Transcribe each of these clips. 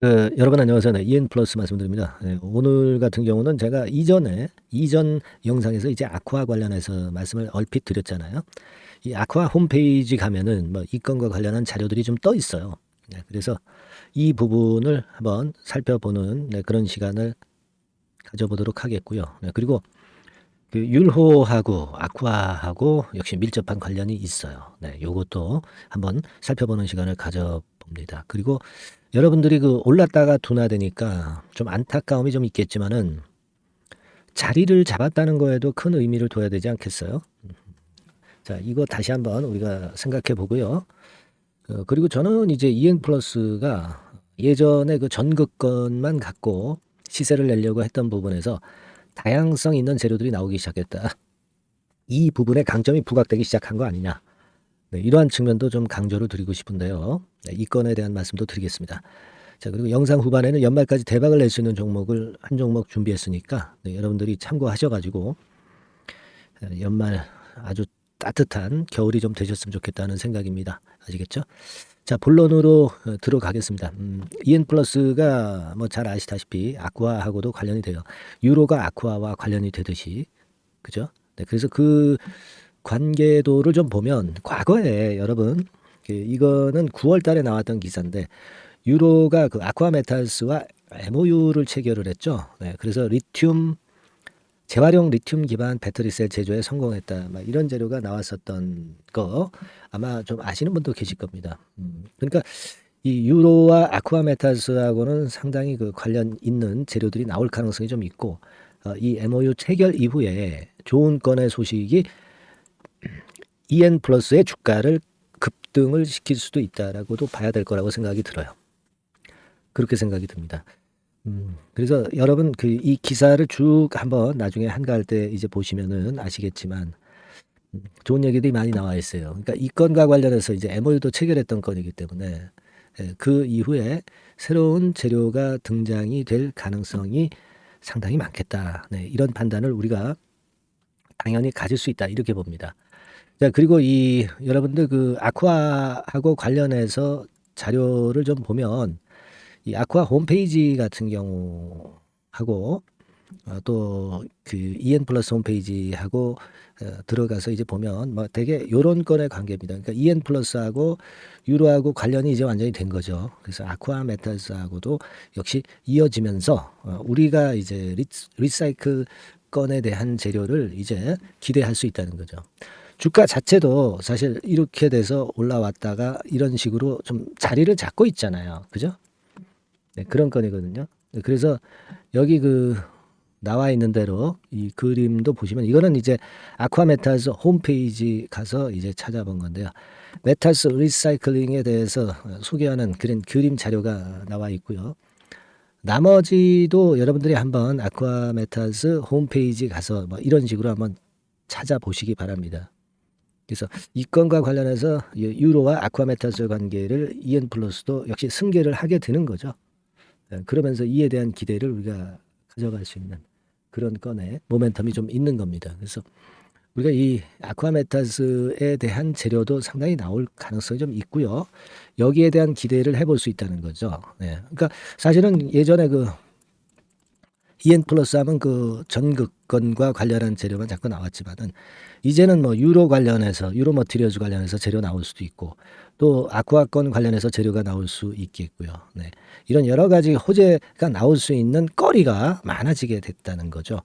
그 여러분 안녕하세요. 네, EN 플러스 말씀드립니다. 네, 오늘 같은 경우는 제가 이전에 이전 영상에서 이제 아쿠아 관련해서 말씀을 얼핏 드렸잖아요. 이 아쿠아 홈페이지 가면은 뭐 이 건과 관련한 자료들이 좀 떠 있어요. 네, 그래서 이 부분을 한번 살펴보는 네, 그런 시간을 가져보도록 하겠고요. 네, 그리고 그 율호하고 아쿠아하고 역시 밀접한 관련이 있어요. 네, 요것도 한번 살펴보는 시간을 가져봅니다. 그리고 여러분들이 그 올랐다가 둔화되니까 좀 안타까움이 좀 있겠지만은 자리를 잡았다는 거에도 큰 의미를 둬야 되지 않겠어요? 자, 이거 다시 한번 우리가 생각해 보고요. 어, 그리고 저는 이제 이행 플러스가 예전에 그 전극권만 갖고 시세를 내려고 했던 부분에서 다양성 있는 재료들이 나오기 시작했다. 이 부분에 강점이 부각되기 시작한 거 아니냐. 네, 이러한 측면도 좀 강조를 드리고 싶은데요. 네, 이 건에 대한 말씀도 드리겠습니다. 자, 그리고 영상 후반에는 연말까지 대박을 낼 수 있는 종목을 한 종목 준비했으니까 네, 여러분들이 참고하셔가지고 네, 연말 아주 따뜻한 겨울이 좀 되셨으면 좋겠다는 생각입니다. 아시겠죠? 자, 본론으로 어, 들어가겠습니다. 음, EN 플러스가 뭐 잘 아시다시피 아쿠아하고도 관련이 돼요. 유로가 아쿠아와 관련이 되듯이 그죠? 네, 그래서 그 관계도를 좀 보면 과거에 여러분 그 이거는 9월 달에 나왔던 기사인데 유로가 그 아쿠아메탈스와 MOU를 체결을 했죠. 네, 그래서 리튬 재활용 리튬 기반 배터리셀 제조에 성공했다. 막 이런 재료가 나왔었던 거 아마 좀 아시는 분도 계실 겁니다. 음, 그러니까 이 유로와 아쿠아메탈스하고는 상당히 그 관련 있는 재료들이 나올 가능성이 좀 있고 어, 이 MOU 체결 이후에 좋은 건의 소식이 EN 플러스의 주가를 급등을 시킬 수도 있다라고도 봐야 될 거라고 생각이 들어요. 그렇게 생각이 듭니다. 음, 그래서 여러분 그 이 기사를 쭉 한번 나중에 한가할 때 이제 보시면은 아시겠지만 음, 좋은 얘기들이 많이 나와 있어요. 그러니까 이 건과 관련해서 이제 MOU도 체결했던 건이기 때문에 예, 그 이후에 새로운 재료가 등장이 될 가능성이 상당히 많겠다. 네, 이런 판단을 우리가 당연히 가질 수 있다. 이렇게 봅니다. 자, 그리고 이 여러분들 그 아쿠아하고 관련해서 자료를 좀 보면 이 아쿠아 홈페이지 같은 경우하고 어, 또그 EN 플러스 홈페이지하고 어, 들어가서 이제 보면 뭐 되게 요런 건의 관계입니다. 그러니까 EN 플러스하고 유로하고 관련이 이제 완전히 된 거죠. 그래서 아쿠아 메탈스하고도 역시 이어지면서 어, 우리가 이제 리, 리사이클 건에 대한 재료를 이제 기대할 수 있다는 거죠. 주가 자체도 사실 이렇게 돼서 올라왔다가 이런 식으로 좀 자리를 잡고 있잖아요. 그죠? 네, 그런 건이거든요. 네, 그래서 여기 그 나와 있는 대로 이 그림도 보시면 이거는 이제 아쿠아메탈스 홈페이지 가서 이제 찾아본 건데요. 메탈스 리사이클링에 대해서 소개하는 그런 그림 자료가 나와 있고요. 나머지도 여러분들이 한번 아쿠아메탈스 홈페이지 가서 뭐 이런 식으로 한번 찾아보시기 바랍니다. 그래서 이 건과 관련해서 유로와 아쿠아메탈스 관계를 이엔 플러스도 역시 승계를 하게 되는 거죠. 예, 그러면서 이에 대한 기대를 우리가 가져갈 수 있는 그런 건에 모멘텀이 좀 있는 겁니다. 그래서 우리가 이 아쿠아메탈스에 대한 재료도 상당히 나올 가능성이 좀 있고요. 여기에 대한 기대를 해볼 수 있다는 거죠. 네. 그러니까 사실은 예전에 그 EN 플러스 하면 그 전극건과 관련한 재료만 자꾸 나왔지만은 이제는 뭐 유로 관련해서 유로 머티리얼즈 관련해서 재료 나올 수도 있고 또 아쿠아건 관련해서 재료가 나올 수 있겠고요. 네. 이런 여러 가지 호재가 나올 수 있는 거리가 많아지게 됐다는 거죠.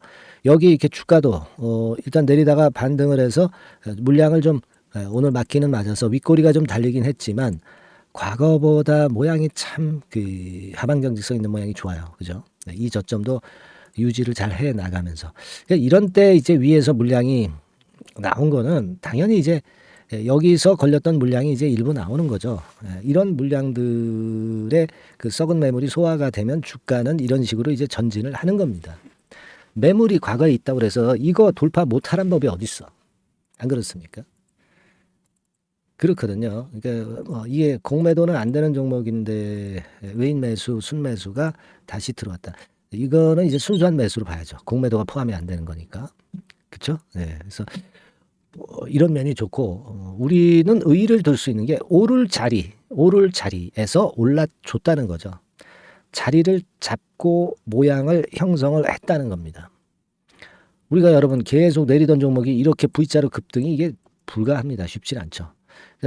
여기 이렇게 주가도 어 일단 내리다가 반등을 해서 물량을 좀 오늘 막히는 맞아서 윗꼬리가 좀 달리긴 했지만 과거보다 모양이 참 그 하방 경직성 있는 모양이 좋아요. 그죠? 네, 이 저점도 유지를 잘 해 나가면서 그러니까 이런 때 이제 위에서 물량이 나온 거는 당연히 이제 여기서 걸렸던 물량이 이제 일부 나오는 거죠. 예, 이런 물량들의 그 썩은 매물이 소화가 되면 주가는 이런 식으로 이제 전진을 하는 겁니다. 매물이 과거에 있다고 그래서 이거 돌파 못하란 법이 어딨어? 안 그렇습니까? 그렇거든요. 그러니까 뭐 이게 공매도는 안 되는 종목인데 외인 매수, 순매수가 다시 들어왔다. 이거는 이제 순수한 매수로 봐야죠. 공매도가 포함이 안 되는 거니까. 그렇죠? 네. 그래서 어, 이런 면이 좋고 어, 우리는 의의를 둘수 있는 게 오를 자리, 오를 자리에서 올라줬다는 거죠. 자리를 잡고 모양을 형성을 했다는 겁니다. 우리가 여러분 계속 내리던 종목이 이렇게 V자로 급등이 이게 불가합니다. 쉽지 않죠.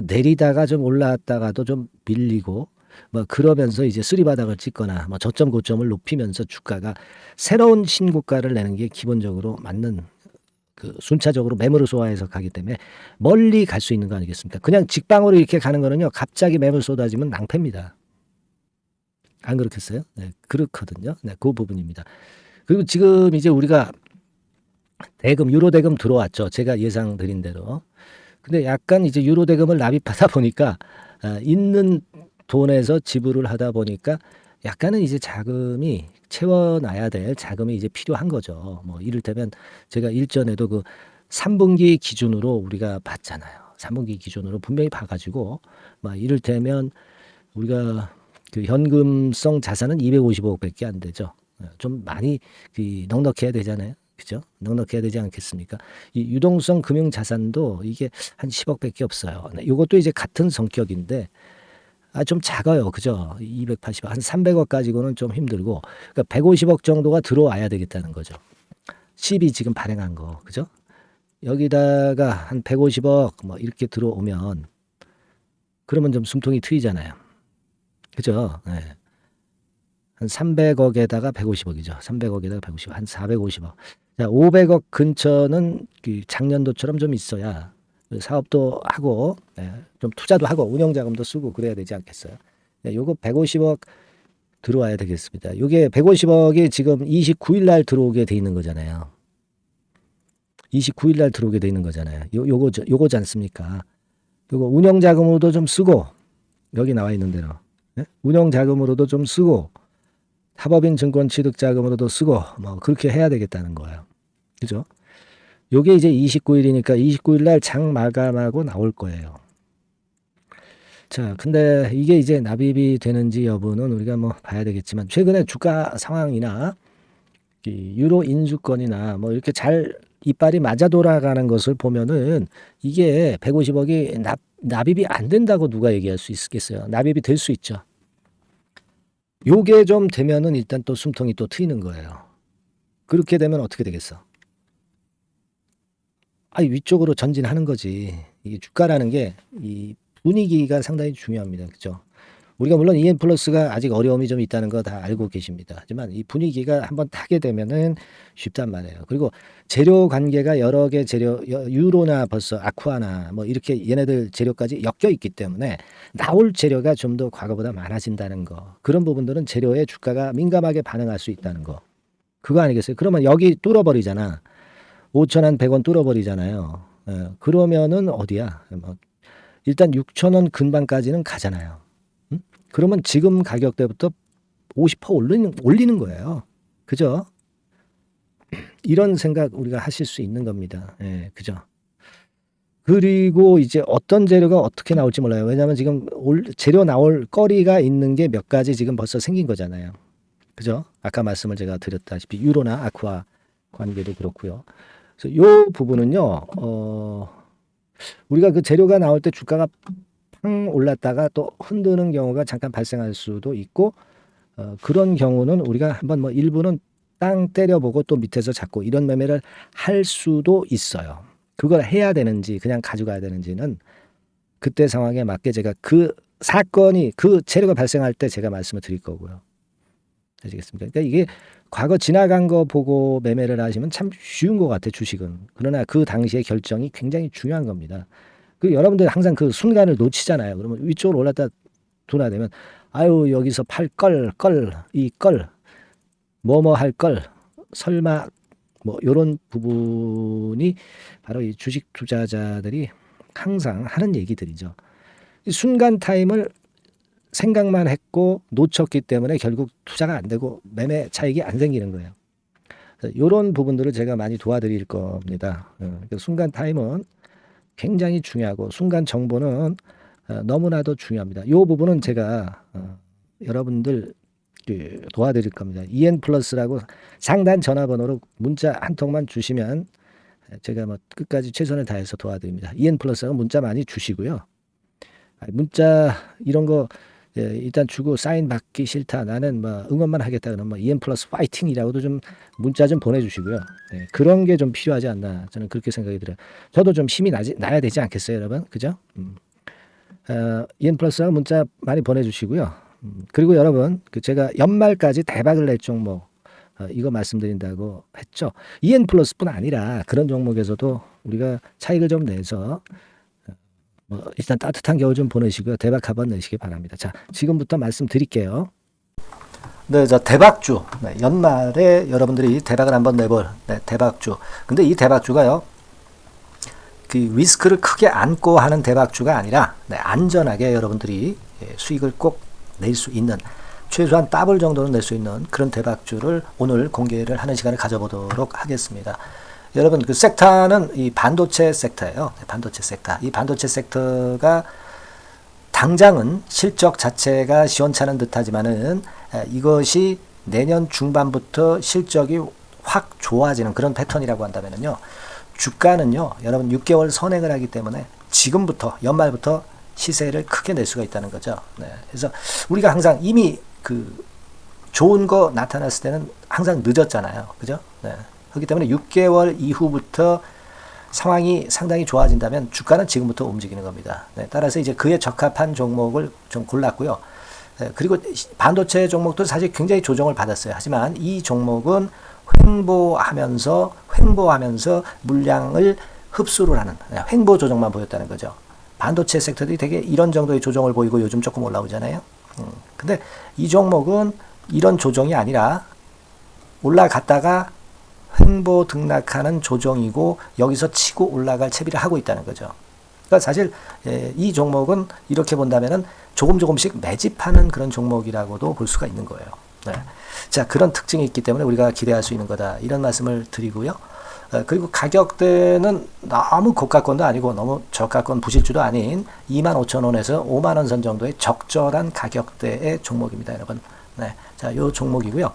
내리다가 좀 올라왔다가도 좀 밀리고 뭐 그러면서 이제 쓰리바닥을 찍거나 뭐 저점 고점을 높이면서 주가가 새로운 신고가를 내는 게 기본적으로 맞는 그 순차적으로 매물을 소화해서 가기 때문에 멀리 갈 수 있는 거 아니겠습니까? 그냥 직방으로 이렇게 가는 거는요. 갑자기 매물 쏟아지면 낭패입니다. 안 그렇겠어요? 네, 그렇거든요. 네, 그 부분입니다. 그리고 지금 이제 우리가 대금 유로 대금 들어왔죠. 제가 예상 드린 대로. 근데 약간 이제 유로 대금을 납입하다 보니까 아, 있는 돈에서 지불을 하다 보니까 약간은 이제 자금이 채워놔야 될 자금이 이제 필요한 거죠. 뭐 이를테면 제가 일전에도 그 3분기 기준으로 우리가 봤잖아요. 3분기 기준으로 분명히 봐가지고 막 이를테면 우리가 그 현금성 자산은 255억밖에 안 되죠. 어, 좀 많이 그 넉넉해야 되잖아요. 그죠? 넉넉해야 되지 않겠습니까? 이 유동성 금융 자산도 이게 한 10억밖에 없어요. 네, 이것도 이제 같은 성격인데 아, 좀 작아요. 그죠? 280억, 한 300억 가지고는 좀 힘들고, 그러니까 150억 정도가 들어와야 되겠다는 거죠. 10이 지금 발행한 거, 그죠? 여기다가 한 150억 뭐 이렇게 들어오면, 그러면 좀 숨통이 트이잖아요. 그죠? 네. 한 300억에다가 150억이죠. 300억에다가 150억, 한 450억. 자, 500억 근처는 그 작년도처럼 좀 있어야 그 사업도 하고 네, 좀 투자도 하고 운영 자금도 쓰고 그래야 되지 않겠어요? 네, 요거 150억 들어와야 되겠습니다. 요게 150억이 지금 29일 날 들어오게 돼 있는 거잖아요. 29일 날 들어오게 돼 있는 거잖아요. 요 요거 요거지 않습니까? 요거 운영 자금으로도 좀 쓰고 여기 나와 있는 대로 네? 운영 자금으로도 좀 쓰고 합법인 증권 취득 자금으로도 쓰고 뭐 그렇게 해야 되겠다는 거예요. 그죠? 요게 이제 29일이니까 29일 날 장 마감하고 나올 거예요. 자, 근데 이게 이제 납입이 되는지 여부는 우리가 뭐 봐야 되겠지만 최근에 주가 상황이나 이 유로 인수권이나 뭐 이렇게 잘 이빨이 맞아 돌아가는 것을 보면은 이게 150억이 납, 납입이 안 된다고 누가 얘기할 수 있겠어요. 납입이 될 수 있죠. 요게 좀 되면은 일단 또 숨통이 또 트이는 거예요. 그렇게 되면 어떻게 되겠어? 아, 위쪽으로 전진하는 거지. 이게 주가라는 게 이 분위기가 상당히 중요합니다. 그죠? 우리가 물론 EN 플러스가 아직 어려움이 좀 있다는 거 다 알고 계십니다. 하지만 이 분위기가 한번 타게 되면은 쉽단 말이에요. 그리고 재료 관계가 여러 개 재료, 유로나 벌써 아쿠아나 뭐 이렇게 얘네들 재료까지 엮여 있기 때문에 나올 재료가 좀 더 과거보다 많아진다는 거. 그런 부분들은 재료에 주가가 민감하게 반응할 수 있다는 거. 그거 아니겠어요? 그러면 여기 뚫어버리잖아. 5천 한 100원 뚫어버리잖아요. 예, 그러면은 어디야? 뭐 일단 6천 원 근방까지는 가잖아요. 음? 그러면 지금 가격대부터 50% 올리는 올리는 거예요. 그죠? 이런 생각 우리가 하실 수 있는 겁니다. 예, 그죠? 그리고 이제 어떤 재료가 어떻게 나올지 몰라요. 왜냐하면 지금 올, 재료 나올 거리가 있는 게 몇 가지 지금 벌써 생긴 거잖아요. 그죠? 아까 말씀을 제가 드렸다시피 유로나 아쿠아 관계도 그렇고요. 그래서 요 부분은요, 어, 우리가 그 재료가 나올 때 주가가 팡 올랐다가 또 흔드는 경우가 잠깐 발생할 수도 있고, 어, 그런 경우는 우리가 한번 뭐 일부는 땅 때려보고 또 밑에서 잡고 이런 매매를 할 수도 있어요. 그걸 해야 되는지 그냥 가져가야 되는지는 그때 상황에 맞게 제가 그 사건이 그 재료가 발생할 때 제가 말씀을 드릴 거고요. 아시겠습니까? 그러니까 이게 과거 지나간 거 보고 매매를 하시면 참 쉬운 것 같아 주식은. 그러나 그 당시의 결정이 굉장히 중요한 겁니다. 그 여러분들 항상 그 순간을 놓치잖아요. 그러면 위쪽으로 올랐다 둔화되면 아유 여기서 팔 걸 걸 이 걸 뭐 뭐 할 걸 설마 뭐 요런 부분이 바로 이 주식 투자자들이 항상 하는 얘기들이죠. 이 순간 타임을 생각만 했고 놓쳤기 때문에 결국 투자가 안 되고 매매 차익이 안 생기는 거예요. 이런 부분들을 제가 많이 도와드릴 겁니다. 어, 순간 타임은 굉장히 중요하고 순간 정보는 어, 너무나도 중요합니다. 이 부분은 제가 어, 여러분들 그 도와드릴 겁니다. EN 플러스라고 상단 전화번호로 문자 한 통만 주시면 제가 뭐 끝까지 최선을 다해서 도와드립니다. EN 플러스하고 문자 많이 주시고요. 문자 이런 거 예, 일단 주고 사인 받기 싫다. 나는 뭐 응원만 하겠다. 그러면 뭐 EM 플러스 파이팅이라고도 좀 문자 좀 보내주시고요. 예, 그런 게 좀 필요하지 않나 저는 그렇게 생각이 들어요. 저도 좀 힘이 나지, 나야 되지 않겠어요, 여러분? 그죠? 음. 어, EM 플러스하고 문자 많이 보내주시고요. 음, 그리고 여러분, 그 제가 연말까지 대박을 낼 종목 어, 이거 말씀드린다고 했죠. EN 플러스뿐 아니라 그런 종목에서도 우리가 차익을 좀 내서 어, 뭐 일단 따뜻한 겨울 좀 보내시고요. 대박 한번 내시기 바랍니다. 자, 지금부터 말씀드릴게요. 네, 자 대박주. 네, 연말에 여러분들이 대박을 한번 내볼 네, 대박주. 근데 이 대박주가요. 그 리스크를 크게 안고 하는 대박주가 아니라 네, 안전하게 여러분들이 예, 수익을 꼭 낼 수 있는 최소한 더블 정도는 낼 수 있는 그런 대박주를 오늘 공개를 하는 시간을 가져보도록 하겠습니다. 여러분 그 섹터는 이 반도체 섹터예요. 네, 반도체 섹터. 이 반도체 섹터가 당장은 실적 자체가 시원찮은 듯하지만은 에, 이것이 내년 중반부터 실적이 확 좋아지는 그런 패턴이라고 한다면은요. 주가는요. 여러분 6개월 선행을 하기 때문에 지금부터 연말부터 시세를 크게 낼 수가 있다는 거죠. 네. 그래서 우리가 항상 이미 그 좋은 거 나타났을 때는 항상 늦었잖아요. 그죠? 네. 그렇기 때문에 6개월 이후부터 상황이 상당히 좋아진다면 주가는 지금부터 움직이는 겁니다. 네, 따라서 이제 그에 적합한 종목을 좀 골랐고요. 네, 그리고 반도체 종목도 사실 굉장히 조정을 받았어요. 하지만 이 종목은 횡보하면서 횡보하면서 물량을 흡수를 하는 네, 횡보 조정만 보였다는 거죠. 반도체 섹터들이 되게 이런 정도의 조정을 보이고 요즘 조금 올라오잖아요. 음, 근데 이 종목은 이런 조정이 아니라 올라갔다가 횡보 등락하는 조정이고 여기서 치고 올라갈 채비를 하고 있다는 거죠. 그러니까 사실 예, 이 종목은 이렇게 본다면은 조금 조금씩 매집하는 그런 종목이라고도 볼 수가 있는 거예요. 네. 자 그런 특징이 있기 때문에 우리가 기대할 수 있는 거다 이런 말씀을 드리고요. 어, 그리고 가격대는 너무 고가권도 아니고 너무 저가권 부실주도 아닌 25,000원에서 5만원 선 정도의 적절한 가격대의 종목입니다, 여러분. 네. 자, 요 종목이고요.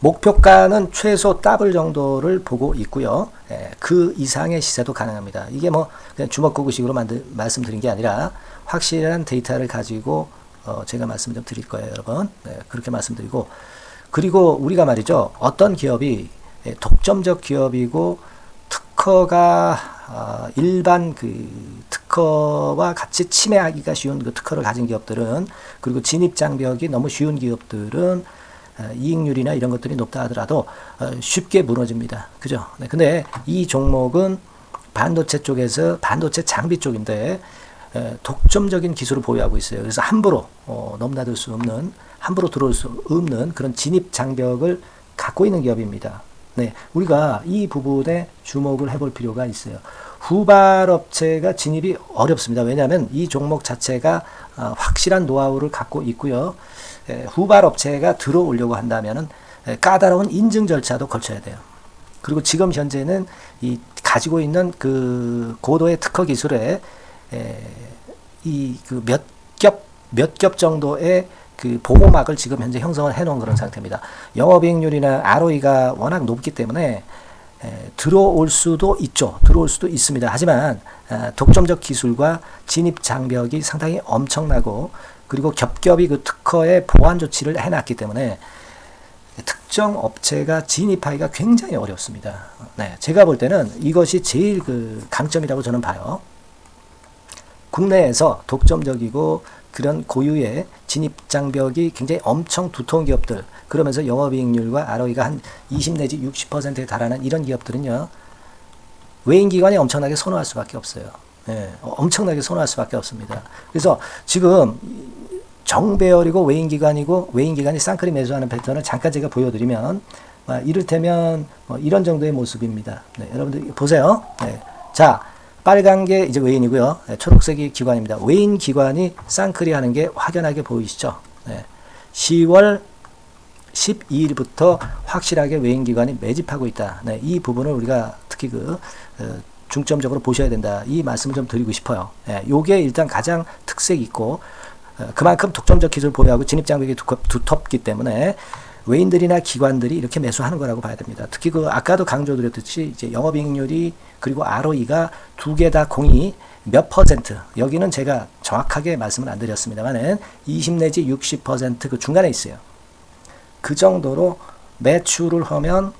목표가는 최소 더블 정도를 보고 있고요. 예, 그 이상의 시세도 가능합니다. 이게 뭐 그냥 주먹구구식으로 만들, 말씀드린 게 아니라 확실한 데이터를 가지고 어, 제가 말씀 좀 드릴 거예요, 여러분. 네, 그렇게 말씀드리고 그리고 우리가 말이죠. 어떤 기업이 예, 독점적 기업이고 특허가 어, 일반 그 특허와 같이 침해하기가 쉬운 그 특허를 가진 기업들은 그리고 진입 장벽이 너무 쉬운 기업들은 어, 이익률이나 이런 것들이 높다 하더라도 어, 쉽게 무너집니다. 그죠? 네, 근데 이 종목은 반도체 쪽에서 반도체 장비 쪽인데 에, 독점적인 기술을 보유하고 있어요. 그래서 함부로 어, 넘나들 수 없는 함부로 들어올 수 없는 그런 진입 장벽을 갖고 있는 기업입니다. 네, 우리가 이 부분에 주목을 해볼 필요가 있어요. 후발 업체가 진입이 어렵습니다. 왜냐하면 이 종목 자체가 어, 확실한 노하우를 갖고 있고요. 에, 후발 업체가 들어오려고 한다면은 에, 까다로운 인증 절차도 거쳐야 돼요. 그리고 지금 현재는 이 가지고 있는 그 고도의 특허 기술에 이 그 몇 겹 몇 겹 정도의 그 보호막을 지금 현재 형성을 해놓은 그런 상태입니다. 영업이익률이나 ROE가 워낙 높기 때문에 에, 들어올 수도 있죠. 들어올 수도 있습니다. 하지만 에, 독점적 기술과 진입 장벽이 상당히 엄청나고 그리고 겹겹이 그 특허의 보완 조치를 해놨기 때문에 특정 업체가 진입하기가 굉장히 어렵습니다. 네, 제가 볼 때는 이것이 제일 그 강점이라고 저는 봐요. 국내에서 독점적이고 그런 고유의 진입 장벽이 굉장히 엄청 두터운 기업들 그러면서 영업이익률과 ROE가 한 20 내지 60%에 달하는 이런 기업들은요 외인 기관이 엄청나게 선호할 수밖에 없어요. 예, 엄청나게 선호할 수밖에 없습니다. 그래서 지금 정배열이고 외인 기관이고 외인 기관이 쌍크림 매수하는 패턴을 잠깐 제가 보여드리면 아, 이를테면 뭐 이런 정도의 모습입니다. 네, 여러분들 보세요. 네. 자. 빨간 게 이제 외인이고요. 네, 초록색이 기관입니다. 외인 기관이 쌍크리 하는 게 확연하게 보이시죠? 네. 10월 12일부터 확실하게 외인 기관이 매집하고 있다. 네, 이 부분을 우리가 특히 그 어, 중점적으로 보셔야 된다. 이 말씀을 좀 드리고 싶어요. 예, 요게 일단 가장 특색이 있고 어, 그만큼 독점적 기술 보유하고 진입 장벽이 두텁기 때문에 외인들이나 기관들이 이렇게 매수하는 거라고 봐야 됩니다. 특히 그 아까도 강조드렸듯이 이제 영업이익률이 그리고 ROE가 두 개 다 공이 몇 퍼센트 여기는 제가 정확하게 말씀을 안 드렸습니다만은 20 내지 60%그 중간에 있어요. 그 정도로 매출을 하면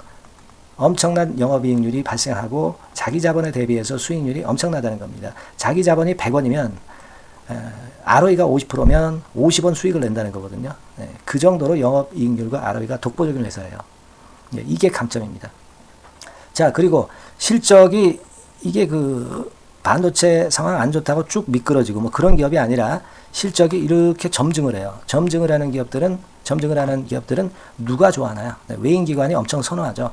엄청난 영업이익률이 발생하고 자기 자본에 대비해서 수익률이 엄청나다는 겁니다. 자기 자본이 100원이면 ROE가 50%면 50원 수익을 낸다는 거거든요. 네, 그 정도로 영업이익률과 ROE가 독보적인 회사예요. 네, 이게 강점입니다. 자 그리고 실적이 이게 그 반도체 상황 안 좋다고 쭉 미끄러지고 뭐 그런 기업이 아니라 실적이 이렇게 점증을 해요. 점증을 하는 기업들은 점증을 하는 기업들은 누가 좋아하나요? 네, 외인 기관이 엄청 선호하죠.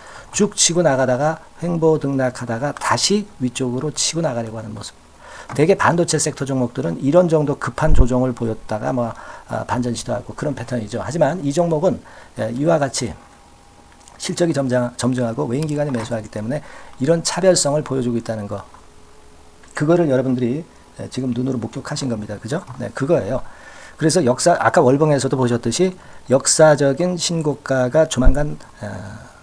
쭉 치고 나가다가 횡보 등락하다가 다시 위쪽으로 치고 나가려고 하는 모습. 대개 반도체 섹터 종목들은 이런 정도 급한 조정을 보였다가 뭐 아, 반전 시도하고 그런 패턴이죠. 하지만 이 종목은 예, 이와 같이 실적이 점장, 점증하고 외인 기관이 매수하기 때문에 이런 차별성을 보여주고 있다는 거. 그거를 여러분들이 예, 지금 눈으로 목격하신 겁니다. 그죠? 네, 그거예요. 그래서 역사 아까 월봉에서도 보셨듯이 역사적인 신고가가 조만간 어,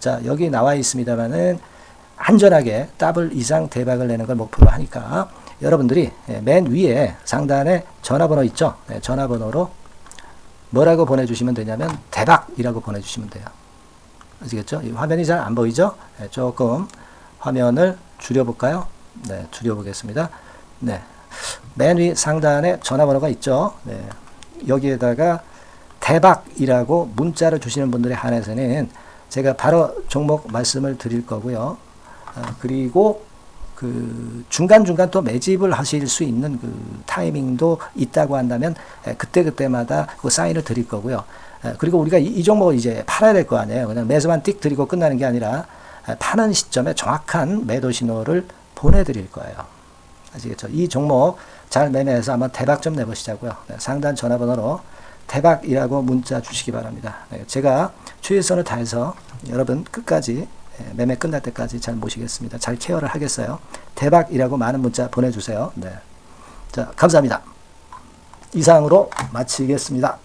자, 여기 나와 있습니다만은 안전하게 더블 이상 대박을 내는 걸 목표로 하니까 여러분들이 예, 맨 위에 상단에 전화번호 있죠? 네, 전화번호로 뭐라고 보내주시면 되냐면 대박이라고 보내주시면 돼요. 아시겠죠? 이 화면이 잘 안 보이죠? 네, 조금 화면을 줄여볼까요? 네, 줄여보겠습니다. 네. 맨 위 상단에 전화번호가 있죠? 네. 여기에다가 대박이라고 문자를 주시는 분들에 한해서는 제가 바로 종목 말씀을 드릴 거고요. 아, 그리고 그 중간중간 또 매집을 하실 수 있는 그 타이밍도 있다고 한다면 에, 그때그때마다 그 사인을 드릴 거고요. 에, 그리고 우리가 이, 이 종목을 이제 팔아야 될 거 아니에요. 그냥 매수만 띡 드리고 끝나는 게 아니라 에, 파는 시점에 정확한 매도 신호를 보내드릴 거예요. 아시겠죠? 이 종목 잘 매매해서 한번 대박 좀 내보시자고요. 네, 상단 전화번호로 대박이라고 문자 주시기 바랍니다. 네, 제가 최선을 다해서 여러분 끝까지 예, 매매 끝날 때까지 잘 모시겠습니다. 잘 케어를 하겠어요. 대박이라고 많은 문자 보내주세요. 네. 자, 감사합니다. 이상으로 마치겠습니다.